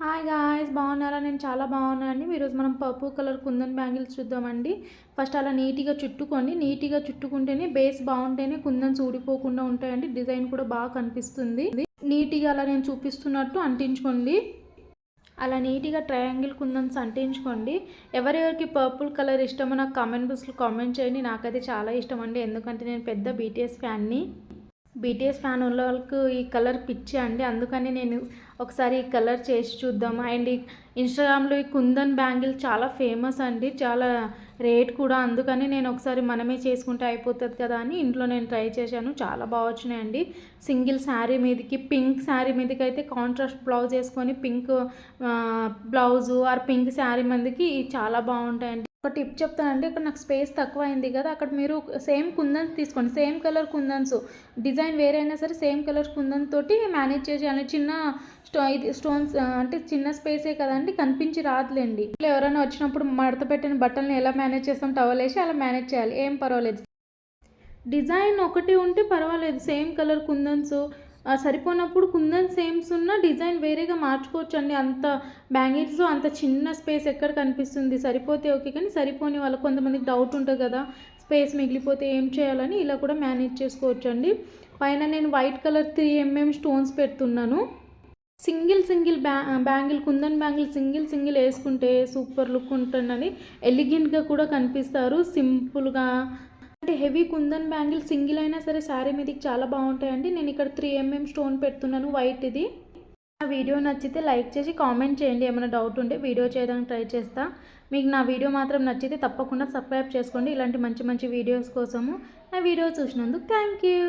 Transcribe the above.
Hi guys బాగున్నారా? నేను చాలా బాగున్నానండి ఈరోజు మనం పర్పుల్ కలర్ కుందన్ బ్యాంగిల్స్ చూద్దామండి. ఫస్ట్ అలా నీట్గా చుట్టుకొని నీట్గా చుట్టుకుంటేనే బేస్ బాగుంటేనే కుందన్స్ ఊడిపోకుండా ఉంటాయండి. డిజైన్ కూడా బాగా కనిపిస్తుంది. నీట్గా అలా నేను చూపిస్తున్నట్టు అంటించుకోండి. అలా నీట్గా ట్రయాంగిల్ కుందన్స్ అంటించుకోండి. ఎవరెవరికి పర్పుల్ కలర్ ఇష్టమో నాకు కామెంట్ బాక్స్లో కామెంట్ చేయండి. నాకైతే చాలా ఇష్టం అండి. ఎందుకంటే నేను పెద్ద బీటీఎస్ ఫ్యాన్ని బీటీఎస్ ఫ్యాన్ ఉన్న వాళ్ళకు ఈ కలర్ పిచ్చి అండి. అందుకని నేను ఒకసారి ఈ కలర్ చేసి చూద్దాం అండ్ ఈ ఇన్స్టాగ్రామ్లో ఈ కుందన్ బ్యాంగిల్ చాలా ఫేమస్ అండి. చాలా రేట్ కూడా. అందుకని నేను ఒకసారి మనమే చేసుకుంటే అయిపోతుంది కదా అని ఇంట్లో నేను ట్రై చేశాను. చాలా బాగా వచ్చినాయండి. సింగిల్ శారీ మీదకి పింక్ శారీ మీదకి అయితే కాంట్రాస్ట్ బ్లౌజ్ వేసుకొని pink blouse or pink sari మీదకి చాలా బాగుంటాయండి. ఒక టిప్ చెప్తానండి. ఇక్కడ నాకు స్పేస్ తక్కువ అయింది కదా అక్కడ మీరు సేమ్ కుందన్స్ తీసుకోండి. సేమ్ కలర్ కుందన్స్ డిజైన్ వేరే అయినా సరే సేమ్ కలర్ కుందన్ తోటి మేనేజ్ చేసేయాలి. చిన్న స్టో ఇది స్టోన్స్ అంటే చిన్న స్పేసే కదండి కనిపించి రాదులేండి. ఇట్లా ఎవరైనా వచ్చినప్పుడు మడత పెట్టిన బట్టల్ని ఎలా మేనేజ్ చేస్తాం టవల్ వేసి అలా మేనేజ్ చేయాలి. ఏం పర్వాలేదు. డిజైన్ ఒకటి ఉంటే పర్వాలేదు. సేమ్ కలర్ కుందన్స్ సరిపోనప్పుడు కుందన్ సేమ్స్ ఉన్న డిజైన్ వేరేగా మార్చుకోవచ్చు అండి అంత బ్యాంగిల్స్ అంత చిన్న స్పేస్ ఎక్కడ కనిపిస్తుంది? సరిపోతే ఓకే కానీ సరిపోని వాళ్ళకి కొంతమందికి డౌట్ ఉంటుంది కదా. స్పేస్ మిగిలిపోతే ఏం చేయాలని ఇలా కూడా మేనేజ్ చేసుకోవచ్చు అండి పైన నేను white colour three MM stones పెడుతున్నాను. సింగిల్ సింగిల్ బ్యా bangle kundan bangle single single వేసుకుంటే సూపర్ లుక్ ఉంటుందని ఎలిగెంట్గా కూడా కనిపిస్తారు. సింపుల్గా అంటే హెవీ కుందన్ బ్యాంగిల్ సింగిల్ అయినా సరే శారీ మీదకి చాలా బాగుంటాయండి. నేను ఇక్కడ త్రీ ఎంఎం స్టోన్ పెడుతున్నాను వైట్ ఇది నా వీడియో నచ్చితే లైక్ చేసి కామెంట్ చేయండి. ఏమైనా డౌట్ ఉంటే వీడియో చేయడానికి ట్రై చేస్తా. మీకు నా వీడియో మాత్రం నచ్చితే తప్పకుండా సబ్స్క్రైబ్ చేసుకోండి. ఇలాంటి మంచి మంచి వీడియోస్ కోసము నా వీడియో చూసినందుకు థ్యాంక్ యూ.